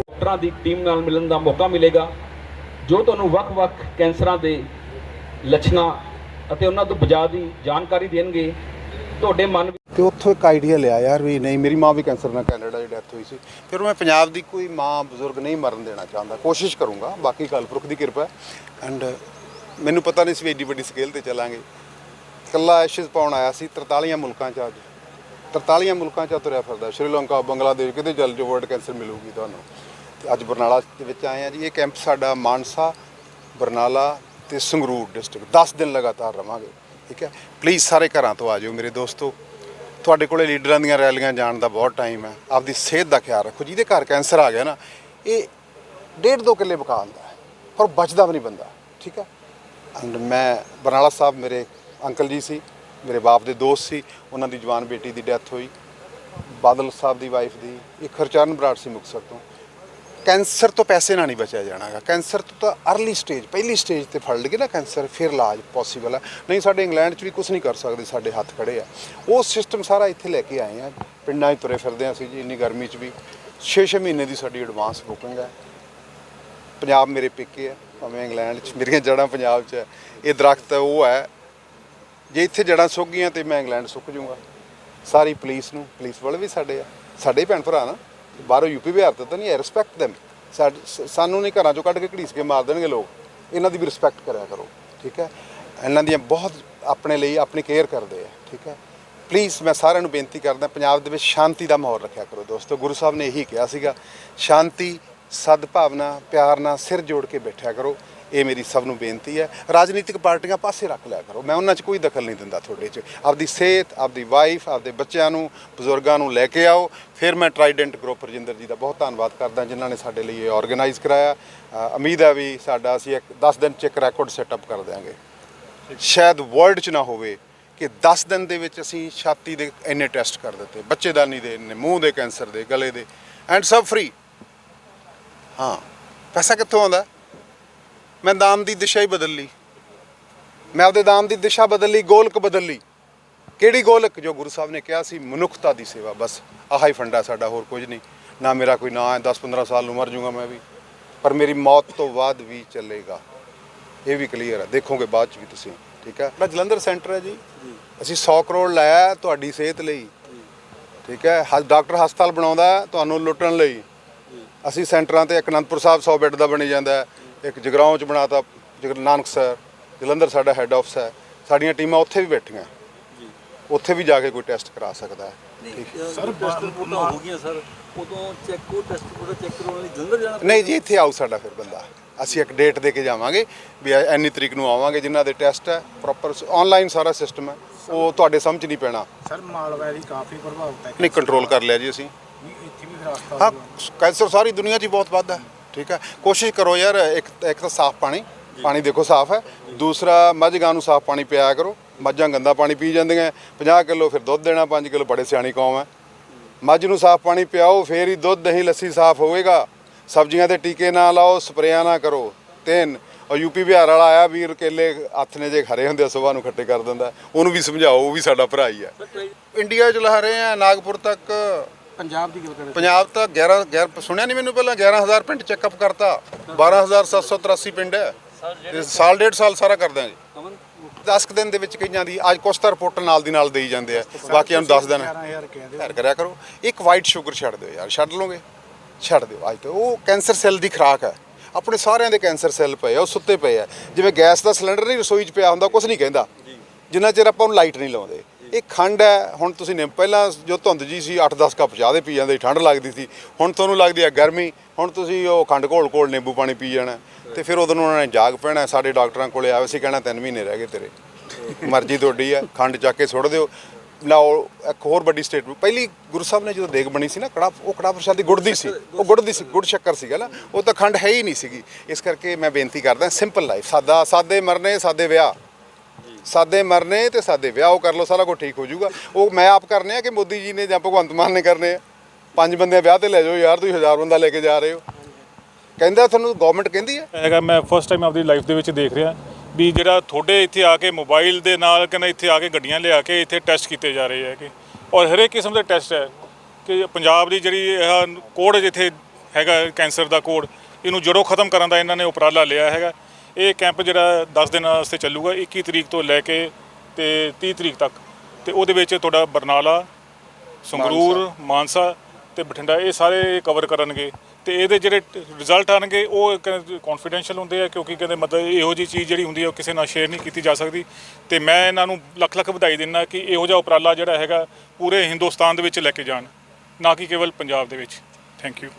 ਡਾਕਟਰਾਂ ਦੀ ਟੀਮ ਨਾਲ ਮਿਲਣ ਦਾ ਮੌਕਾ ਮਿਲੇਗਾ, ਜੋ ਤੁਹਾਨੂੰ ਵੱਖ-ਵੱਖ ਕੈਂਸਰਾਂ ਦੇ ਲੱਛਣਾਂ ਅਤੇ ਉਹਨਾਂ ਤੋਂ ਬਚਾਅ ਦੀ ਜਾਣਕਾਰੀ ਦੇਣਗੇ, ਤੁਹਾਡੇ ਮਨ ਤੇ ਉੱਥੋਂ ਇੱਕ ਆਈਡੀਆ ਲਿਆ ਯਾਰ ਵੀ ਨਹੀਂ, ਮੇਰੀ ਮਾਂ ਵੀ ਕੈਂਸਰ ਨਾਲ ਕੈਨੇਡਾ ਦੀ ਡੈਥ ਹੋਈ ਸੀ। ਫਿਰ ਮੈਂ ਪੰਜਾਬ ਦੀ ਕੋਈ ਮਾਂ ਬਜ਼ੁਰਗ ਨਹੀਂ ਮਰਨ ਦੇਣਾ ਚਾਹੁੰਦਾ, ਕੋਸ਼ਿਸ਼ ਕਰੂੰਗਾ, ਬਾਕੀ ਗੱਲ ਕਾਲਪੁਰਖ ਦੀ ਕਿਰਪਾ ਐਂਡ ਮੈਨੂੰ ਪਤਾ ਨਹੀਂ ਸੀ ਵੀ ਐਡੀ ਵੱਡੀ ਸਕੇਲ ਤੇ ਚੱਲਾਂਗੇ। ਕੱਲਾ ਐਸ਼ਿਸ ਪਾਉਣ ਆਇਆ ਸੀ 43 ਮੁਲਕਾਂ 'ਚ ਅੱਜ। 43 ਮੁਲਕਾਂ 'ਚ ਤੁਰਿਆ ਫਿਰਦਾ, ਸ਼੍ਰੀਲੰਕਾ, ਬੰਗਲਾਦੇਸ਼, ਕਿਤੇ ਜਲ ਜੋ ਵਰਡ ਕੈਂਸਰ ਮਿਲੂਗੀ ਤੁਹਾਨੂੰ। ਤੇ ਅੱਜ ਬਰਨਾਲਾ ਦੇ ਵਿੱਚ ਆਏ ਆ ਜੀ, ਇਹ ਕੈਂਪ ਸਾਡਾ ਮਾਨਸਾ, ਬਰਨਾਲਾ ਤੇ ਸੰਗਰੂਰ ਡਿਸਟ੍ਰਿਕਟ। 10 ਦਿਨ ਲਗਾਤਾਰ ਰਵਾਂਗੇ, ਠੀਕ ਹੈ? ਪਲੀਜ਼ ਸਾਰੇ ਘਰਾਂ ਤੋਂ ਆ ਜਾਓ ਮੇਰੇ ਦੋਸਤੋ। ਤੁਹਾਡੇ ਕੋਲੇ ਲੀਡਰਾਂ ਦੀਆਂ ਰੈਲੀਆਂ ਜਾਣ ਦਾ ਬਹੁਤ ਟਾਈਮ ਹੈ। ਆਪਦੀ ਸਿਹਤ ਦਾ ਖਿਆਲ ਰੱਖੋ, ਜਿਹਦੇ ਘਰ ਕੈਂਸਰ ਆ ਗਿਆ ਨਾ, ਇਹ ਡੇਢ ਦੋ ਕਿੱਲੇ ਬਕਾ ਆਉਂਦਾ ਹੈ, ਪਰ ਬਚਦਾ ਵੀ ਨਹੀਂ ਬੰਦਾ, ਠੀਕ ਹੈ? ਐਂਡ ਮੈਂ, ਬਰਨਾਲਾ ਸਾਹਿਬ ਮੇਰੇ ਅੰਕਲ ਜੀ ਸੀ, ਮੇਰੇ ਬਾਪ ਦੇ ਦੋਸਤ ਸੀ, ਉਹਨਾਂ ਦੀ ਜਵਾਨ ਬੇਟੀ ਦੀ ਡੈਥ ਹੋਈ, ਬਾਦਲ ਸਾਹਿਬ ਦੀ ਵਾਈਫ ਦੀ, ਇੱਕ ਹਰਚਰਨ ਬਰਾੜ ਸੀ ਮੁਕਤਸਰ ਤੋਂ। ਕੈਂਸਰ ਤੋਂ ਪੈਸੇ ਨਾਲ ਨਹੀਂ ਬਚਿਆ ਜਾਣਾਗਾ, ਕੈਂਸਰ ਤੋਂ ਤਾਂ ਅਰਲੀ ਸਟੇਜ ਪਹਿਲੀ ਸਟੇਜ ਤੇ ਫੜ ਲਗੇ ਨਾ ਕੈਂਸਰ, ਫਿਰ ਇਲਾਜ ਪੋਸੀਬਲ ਹੈ ਨਹੀਂ, ਸਾਡੇ ਇੰਗਲੈਂਡ 'ਚ ਵੀ ਕੁਝ ਨਹੀਂ ਕਰ ਸਕਦੇ, ਸਾਡੇ ਹੱਥ ਖੜੇ ਆ। ਉਹ ਸਿਸਟਮ ਸਾਰਾ ਇੱਥੇ ਲੈ ਕੇ ਆਏ ਆ, ਪਿੰਡਾਂ 'ਚ ਤੁਰੇ ਫਿਰਦੇ ਆ ਅਸੀਂ ਜੀ, ਇੰਨੀ ਗਰਮੀ 'ਚ ਵੀ। 6-6 ਮਹੀਨੇ ਦੀ ਸਾਡੀ ਐਡਵਾਂਸ ਬੁਕਿੰਗ ਹੈ ਪੰਜਾਬ ਮੇਰੇ ਪੇਕੇ ਹੈ ਭਾਵੇਂ ਇੰਗਲੈਂਡ 'ਚ, ਮੇਰੀਆਂ ਜੜ੍ਹਾਂ ਪੰਜਾਬ 'ਚ ਹੈ ਇਹ ਦਰਖਤ ਉਹ ਹੈ ਜੇ ਇੱਥੇ ਜੜ੍ਹਾਂ ਸੁੱਕ ਗਈਆਂ ਤੇ ਮੈਂ ਇੰਗਲੈਂਡ ਸੁੱਕ ਜਾਊਂਗਾ। ਸਾਰੀ ਪੁਲਿਸ ਨੂੰ, ਪੁਲਿਸ ਵਾਲੇ ਵੀ ਸਾਡੇ ਆ। ਸਾਡੇ ਹੀ ਭੈਣ ਭਰਾ ਨਾ। ਬਾਹਰੋਂ ਯੂਪੀ ਬਿਹਾਰ ਤੋਂ ਤਾਂ ਨਹੀਂ ਹੈ ਰਿਸਪੈਕਟ them ਸਾਡ- ਸਾਨੂੰ ਨਹੀਂ ਘਰਾਂ ਚੋਂ ਕੱਢ ਕੇ ਘੜੀਸ ਕੇ ਮਾਰ ਦੇਣਗੇ ਲੋਕ। ਇਹਨਾਂ ਦੀ ਵੀ ਰਿਸਪੈਕਟ ਕਰਿਆ ਕਰੋ, ਠੀਕ ਹੈ? ਇਹਨਾਂ ਦੀਆਂ ਬਹੁਤ ਆਪਣੇ ਲਈ ਆਪਣੀ ਕੇਅਰ ਕਰਦੇ ਆ, ਠੀਕ ਹੈ? ਪਲੀਜ਼ ਮੈਂ ਸਾਰਿਆਂ ਨੂੰ ਬੇਨਤੀ ਕਰਦਾ, ਪੰਜਾਬ ਦੇ ਵਿੱਚ ਸ਼ਾਂਤੀ ਦਾ ਮਾਹੌਲ ਰੱਖਿਆ ਕਰੋ ਦੋਸਤੋ। ਗੁਰੂ ਸਾਹਿਬ ਨੇ ਇਹੀ ਕਿਹਾ ਸੀਗਾ, ਸ਼ਾਂਤੀ, ਸਦਭਾਵਨਾ, ਪਿਆਰ ਨਾਲ ਸਿਰ ਜੋੜ ਕੇ ਬੈਠਿਆ ਕਰੋ। ਇਹ ਮੇਰੀ ਸਭ ਨੂੰ ਬੇਨਤੀ ਹੈ। ਰਾਜਨੀਤਿਕ ਪਾਰਟੀਆਂ ਪਾਸੇ ਰੱਖ ਲਿਆ ਕਰੋ। ਮੈਂ ਉਹਨਾਂ 'ਚ ਕੋਈ ਦਖਲ ਨਹੀਂ ਦਿੰਦਾ ਤੁਹਾਡੇ 'ਚ। ਆਪਦੀ ਸਿਹਤ, ਆਪਦੀ ਵਾਈਫ ਆਪਦੇ ਬੱਚਿਆਂ ਨੂੰ, ਬਜ਼ੁਰਗਾਂ ਨੂੰ ਲੈ ਕੇ ਆਓ। ਫਿਰ ਮੈਂ ਟਰਾਈਡੈਂਟ ਗਰੁੱਪ ਰਜਿੰਦਰ ਜੀ ਦਾ ਬਹੁਤ ਧੰਨਵਾਦ ਕਰਦਾ, ਜਿਨ੍ਹਾਂ ਨੇ ਸਾਡੇ ਲਈ ਇਹ ਆਰਗੇਨਾਈਜ਼ ਕਰਾਇਆ। ਉਮੀਦ ਹੈ ਵੀ ਸਾਡਾ ਅਸੀਂ ਇੱਕ 10 ਦਿਨ 'ਚ ਇੱਕ ਰੈਕੋਰਡ ਸੈਟਅਪ ਕਰ ਦਿਆਂਗੇ। ਸ਼ਾਇਦ ਵਰਲਡ 'ਚ ਨਾ ਹੋਵੇ ਕਿ 10 ਦਿਨ ਦੇ ਵਿੱਚ ਅਸੀਂ ਛਾਤੀ ਦੇ ਇੰਨੇ ਟੈਸਟ ਕਰ ਦਿੱਤੇ। ਬੱਚੇਦਾਨੀ ਦੇ ਇੰਨੇ, ਮੂੰਹ ਦੇ ਕੈਂਸਰ ਦੇ, ਗਲੇ ਦੇ। ਐਂਡ ਸਭ ਫ੍ਰੀ ਹਾਂ। ਪੈਸਾ ਕਿੱਥੋਂ ਆਉਂਦਾ? ਮੈਂ ਦਾਮ ਦੀ ਦਿਸ਼ਾ ਹੀ ਬਦਲ ਲਈ। ਮੈਂ ਆਪਦੇ ਦਾਮ ਦੀ ਦਿਸ਼ਾ ਬਦਲ ਲਈ ਗੋਲਕ ਬਦਲ ਲਈ। ਕਿਹੜੀ ਗੋਲਕ? ਜੋ ਗੁਰੂ ਸਾਹਿਬ ਨੇ ਕਿਹਾ ਸੀ ਮਨੁੱਖਤਾ ਦੀ ਸੇਵਾ। ਬਸ ਆਹ ਹੀ ਫੰਡਾ ਸਾਡਾ ਹੋਰ ਕੁਝ ਨਹੀਂ। ਨਾ ਮੇਰਾ ਕੋਈ ਨਾਂ ਹੈ 10-15 ਸਾਲ ਨੂੰ ਮਰ ਜਾਊਂਗਾ ਮੈਂ ਵੀ। ਪਰ ਮੇਰੀ ਮੌਤ ਤੋਂ ਬਾਅਦ ਵੀ ਚੱਲੇਗਾ। ਇਹ ਵੀ ਕਲੀਅਰ ਹੈ। ਦੇਖੋਗੇ ਬਾਅਦ ਚ ਵੀ ਤੁਸੀਂ ਠੀਕ ਹੈ? ਜਲੰਧਰ ਸੈਂਟਰ ਹੈ ਜੀ। ਅਸੀਂ 100 ਕਰੋੜ ਲਾਇਆ ਤੁਹਾਡੀ ਸਿਹਤ ਲਈ। ਠੀਕ ਹੈ? ਹ- ਡਾਕਟਰ ਹਸਪਤਾਲ ਬਣਾਉਂਦਾ ਤੁਹਾਨੂੰ ਲੁੱਟਣ ਲਈ। ਅਸੀਂ ਸੈਂਟਰਾਂ ਤੇ ਅਨੰਦਪੁਰ ਸਾਹਿਬ 100 ਬੈੱਡ ਦਾ ਬਣੀ ਜਾਂਦਾ ਹੈ। ਇੱਕ ਜਗਰਾਉਂ ਚ ਬਣਾਤਾ ਜਗਰ ਨਾਨਕ ਸਰ ਜਲੰਧਰ ਸਾਡਾ ਹੈੱਡ ਆਫਿਸ ਹੈ। ਸਾਡੀਆਂ ਟੀਮਾਂ ਉੱਥੇ ਵੀ ਬੈਠੀਆਂ। ਉੱਥੇ ਵੀ ਜਾ ਕੇ ਕੋਈ ਟੈਸਟ ਕਰਾ ਸਕਦਾ ਹੈ। ਸਰ ਟੈਸਟ ਰਿਪੋਰਟਾਂ ਹੋ ਗਈਆਂ ਸਰ ਉਦੋਂ ਚੈੱਕ ਉਹ ਟੈਸਟ ਰਿਪੋਰਟ ਚੈੱਕ ਕਰਾਉਣ ਲਈ ਜਲੰਧਰ ਜਾਣਾ ਨਹੀਂ ਜੀ ਇੱਥੇ ਆਉ ਸਾਡਾ ਫਿਰ ਬੰਦਾ। ਅਸੀਂ ਇੱਕ ਡੇਟ ਦੇ ਕੇ ਜਾਵਾਂਗੇ ਵੀ ਐ- ਇੰਨੀ ਤਰੀਕ ਨੂੰ ਆਵਾਂਗੇ ਜਿਨ੍ਹਾਂ ਦੇ ਟੈਸਟ ਹੈ ਪ੍ਰੋਪਰ ਆਨਲਾਈਨ ਸਾਰਾ ਸਿਸਟਮ ਹੈ। ਉਹ ਤੁਹਾਡੇ ਸਮਝ ਨਹੀਂ ਪੈਣਾ। ਸਰ ਮਾਲਵਾੜੀ ਕਾਫੀ ਪ੍ਰਭਾਵਿਤ ਹੈ। ਨਹੀਂ ਕੰਟਰੋਲ ਕਰ ਲਿਆ ਜੀ ਅਸੀਂ। ਇੱਥੇ ਵੀ ਫਿਰ ਹਾਂ ਕੈਂਸਰ ਸਾਰੀ ਦੁਨੀਆ 'ਚ ਬਹੁਤ ਵੱਧ ਹੈ। ਠੀਕ ਹੈ? ਕੋਸ਼ਿਸ਼ ਕਰੋ ਯਾਰ, ਇੱਕ ਇੱਕ ਤਾਂ ਸਾਫ਼ ਪਾਣੀ ਪਾਣੀ ਦੇਖੋ ਸਾਫ਼ ਹੈ। ਦੂਸਰਾ, ਮੱਝ ਗਾਂ ਨੂੰ ਸਾਫ਼ ਪਾਣੀ ਪਿਆਇਆ ਕਰੋ। ਮੱਝਾਂ ਗੰਦਾ ਪਾਣੀ ਪੀ ਜਾਂਦੀਆਂ 50 ਕਿਲੋ ਫਿਰ ਦੁੱਧ ਦੇਣਾ 5 ਕਿਲੋ ਬੜੇ ਸਿਆਣੀ ਕੌਮ ਹੈ। ਮੱਝ ਨੂੰ ਸਾਫ਼ ਪਾਣੀ ਪਿਆਓ, ਫੇਰ ਹੀ ਦੁੱਧ, ਦਹੀਂ, ਲੱਸੀ ਸਾਫ਼ ਹੋਵੇਗਾ। ਸਬਜ਼ੀਆਂ ਤੇ ਟੀਕੇ ਨਾ ਲਾਓ, ਸਪਰੇਆਂ ਨਾ ਕਰੋ। ਤਿੰਨ ਔਰ ਯੂਪੀ ਬਿਹਾਰ ਵਾਲਾ ਆਇਆ, ਵੀਰ ਕੇਲੇ ਹੱਥ ਨੇ ਜੇ ਖਰੇ ਹੁੰਦੇ ਆ ਸੁਬਾਹ ਨੂੰ ਖੱਟੇ ਕਰ ਦਿੰਦਾ। ਉਹਨੂੰ ਵੀ ਸਮਝਾਓ, ਉਹ ਵੀ ਸਾਡਾ ਭਰਾ ਹੀ ਹੈ। ਇੰਡੀਆ ਚ ਲਾ ਰਹੇ ਆ, ਨਾਗਪੁਰ ਤੱਕ ਪੰਜਾਬ ਦੀ ਗੱਲ ਕਰੇ ਪੰਜਾਬ ਤਾਂ 11 11 ਸੁਣਿਆ ਨਹੀਂ ਮੈਨੂੰ ਪਹਿਲਾਂ 11000 ਪਿੰਡ ਚੈੱਕਅਪ ਕਰਤਾ। 12783 ਪਿੰਡ ਹੈ। ਤੇ ਸਾਲ ਡੇਢ ਸਾਲ ਸਾਰਾ ਕਰ ਦਾਂਗੇ ਅਮਨ 10 ਕੁ ਦਿਨ ਦੇ ਵਿੱਚ ਕਈਆਂ ਦੀ ਅੱਜ ਕੁਛ ਤਾਂ ਰਿਪੋਰਟ ਨਾਲ ਦੀ ਨਾਲ ਦੇਈ ਜਾਂਦੇ ਆ। ਬਾਕੀਆਂ ਨੂੰ 10 ਦਿਨ 11000 ਕਹਿ ਦਿਓ। ਘਰ ਕਰਿਆ ਕਰੋ। ਇੱਕ ਵਾਈਟ ਸ਼ੂਗਰ ਛੱਡ ਦਿਓ ਯਾਰ ਛੱਡ ਲਓਗੇ? ਛੱਡ ਦਿਓ। ਅੱਜ ਤੋਂ ਉਹ ਕੈਂਸਰ ਸੈੱਲ ਦੀ ਖੁਰਾਕ ਹੈ। ਆਪਣੇ ਸਾਰਿਆਂ ਦੇ ਕੈਂਸਰ ਸੈੱਲ ਪਏ ਆ ਉਹ ਸੁੱਤੇ ਪਏ ਆ। ਜਿਵੇਂ ਗੈਸ ਦਾ ਸਿਲੰਡਰ ਨਹੀਂ ਰਸੋਈ 'ਚ ਪਿਆ ਹੁੰਦਾ ਕੁਝ ਨਹੀਂ ਕਹਿੰਦਾ। ਜਿੰਨਾ ਚਿਰ ਆਪਾਂ ਉਹਨੂੰ ਲਾਈਟ ਨਹੀਂ ਲਾਉਂਦੇ। ਇਹ ਖੰਡ ਹੈ ਹੁਣ ਤੁਸੀਂ ਨੇ ਪਹਿਲਾਂ ਜੋ ਧੁੰਦ ਜੀ ਸੀ 8-10 ਕੱਪ ਚਾਹ ਦੇ ਪੀ ਜਾਂਦੇ ਸੀ, ਠੰਡ ਲੱਗਦੀ ਸੀ। ਹੁਣ ਤੁਹਾਨੂੰ ਲੱਗਦੀ ਹੈ ਗਰਮੀ ਹੁਣ ਤੁਸੀਂ ਉਹ ਖੰਡ ਘੋਲ ਘੋਲ ਨਿੰਬੂ ਪਾਣੀ ਪੀ ਜਾਣਾ। ਤੇ ਫਿਰ ਉਦੋਂ ਨੂੰ ਉਹਨਾਂ ਨੇ ਜਾਗ ਪੈਣਾ ਸਾਡੇ ਡਾਕਟਰਾਂ ਕੋਲੇ ਆਏ ਸੀ ਕਹਿਣਾ 3 ਮਹੀਨੇ ਰਹਿ ਗਏ ਤੇਰੇ। ਮਰਜ਼ੀ ਤੁਹਾਡੀ ਹੈ ਖੰਡ ਚੱਕ ਕੇ ਸੁੱਟ ਦਿਓ। ਨਾ ਉਹ ਇੱਕ ਹੋਰ ਵੱਡੀ ਸਟੇਟ ਪਹਿਲੀ ਗੁਰੂ ਸਾਹਿਬ ਨੇ ਜਦੋਂ ਦੇਗ ਬਣੀ ਸੀ ਨਾ ਕੜਾ ਉਹ ਕੜਾ ਪ੍ਰਸ਼ਾਦੀ ਗੁੜ ਦੀ ਸੀ। ਉਹ ਗੁੜ ਦੀ ਸੀ ਗੁੜ ਸ਼ੱਕਰ ਸੀਗਾ ਨਾ। ਉਹ ਤਾਂ ਖੰਡ ਹੈ ਹੀ ਨਹੀਂ ਸੀਗੀ। ਇਸ ਕਰਕੇ ਮੈਂ ਬੇਨਤੀ ਕਰਦਾ ਸਿੰਪਲ ਲਾਈਫ ਸਾਦਾ ਸਾਦੇ ਮਰਨੇ ਸਾਦੇ ਵਿਆਹ। ਸਾਦੇ ਮਰਨੇ ਤੇ ਸਾਦੇ ਵਿਆਹ, ਉਹ ਕਰ ਲਓ, ਸਾਰਾ ਕੁਝ ਠੀਕ ਹੋ ਜਾਊਗਾ। ਉਹ ਮੈਂ ਆਪ ਕਰਨੇ ਆ ਕਿ ਮੋਦੀ ਜੀ ਨੇ ਜਾਂ ਭਗਵੰਤ ਮਾਨ ਨੇ ਕਰਨੇ ਆ? ਪੰਜ ਬੰਦੇ ਵਿਆਹ ਤੇ ਲੈ ਜਾਓ ਯਾਰ, ਤੁਸੀਂ ਹਜ਼ਾਰ ਬੰਦਾ ਲੈ ਕੇ ਜਾ ਰਹੇ ਹੋ। ਕਹਿੰਦਾ ਤੁਹਾਨੂੰ ਗਵਰਨਮੈਂਟ ਕਹਿੰਦੀ ਹੈ? ਹੈਗਾ ਮੈਂ ਫਸਟ ਟਾਈਮ ਆਪਣੀ ਲਾਈਫ ਦੇ ਵਿੱਚ ਦੇਖ ਰਿਹਾ ਵੀ ਜਿਹੜਾ ਤੁਹਾਡੇ ਇੱਥੇ ਆ ਕੇ ਮੋਬਾਈਲ ਦੇ ਨਾਲ ਕਹਿੰਦਾ ਇੱਥੇ ਆ ਕੇ ਗੱਡੀਆਂ ਲਿਆ ਕੇ ਇੱਥੇ ਟੈਸਟ ਕੀਤੇ ਜਾ ਰਹੇ ਹੈ ਕਿ। ਔਰ ਹਰੇਕ ਕਿਸਮ ਦੇ ਟੈਸਟ ਹੈ ਕਿ ਪੰਜਾਬ ਦੀ ਜਿਹੜੀ ਕੋਡ ਜਿੱਥੇ ਹੈਗਾ ਕੈਂਸਰ ਦਾ ਕੋਡ ਇਹਨੂੰ ਜੜੋਂ ਖਤਮ ਕਰਨ ਦਾ ਇਹਨਾਂ ਨੇ ਉਪਰਾਲਾ ਲਿਆ ਹੈਗਾ। ਇਹ ਕੈਂਪ ਜਿਹੜਾ 10 ਦਿਨਾਂ ਵਾਸਤੇ ਚੱਲੂਗਾ 21 ਤਰੀਕ ਤੋਂ ਲੈ ਕੇ ਤੇ 30 ਤਰੀਕ ਤੱਕ। ਤੇ ਉਹਦੇ ਵਿੱਚ ਤੁਹਾਡਾ ਬਰਨਾਲਾ ਸੰਗਰੂਰ ਮਾਨਸਾ। ਤੇ ਬਠਿੰਡਾ ਇਹ ਸਾਰੇ ਕਵਰ ਕਰਨਗੇ। ਤੇ ਇਹਦੇ ਜਿਹੜੇ ਰਿਜ਼ਲਟ ਆਣਗੇ ਉਹ ਕੌਨਫੀਡੈਂਸ਼ੀਅਲ ਹੁੰਦੇ ਆ ਕਿਉਂਕਿ ਕਹਿੰਦੇ ਮਤਲਬ ਇਹੋ ਜੀ ਚੀਜ਼ ਜਿਹੜੀ ਹੁੰਦੀ ਹੈ ਉਹ ਕਿਸੇ ਨਾਲ ਸ਼ੇਅਰ ਨਹੀਂ ਕੀਤੀ ਜਾ ਸਕਦੀ। ਤੇ ਮੈਂ ਇਹਨਾਂ ਨੂੰ ਲੱਖ ਲੱਖ ਵਧਾਈ ਦਿੰਦਾ ਕਿ ਇਹੋ ਜਿਹਾ ਉਪਰਾਲਾ ਜਿਹੜਾ ਹੈਗਾ ਪੂਰੇ ਹਿੰਦੁਸਤਾਨ ਦੇ ਵਿੱਚ ਲੈ ਕੇ ਜਾਣ ਨਾ ਕਿ ਕੇਵਲ ਪੰਜਾਬ ਦੇ ਵਿੱਚ। Thank you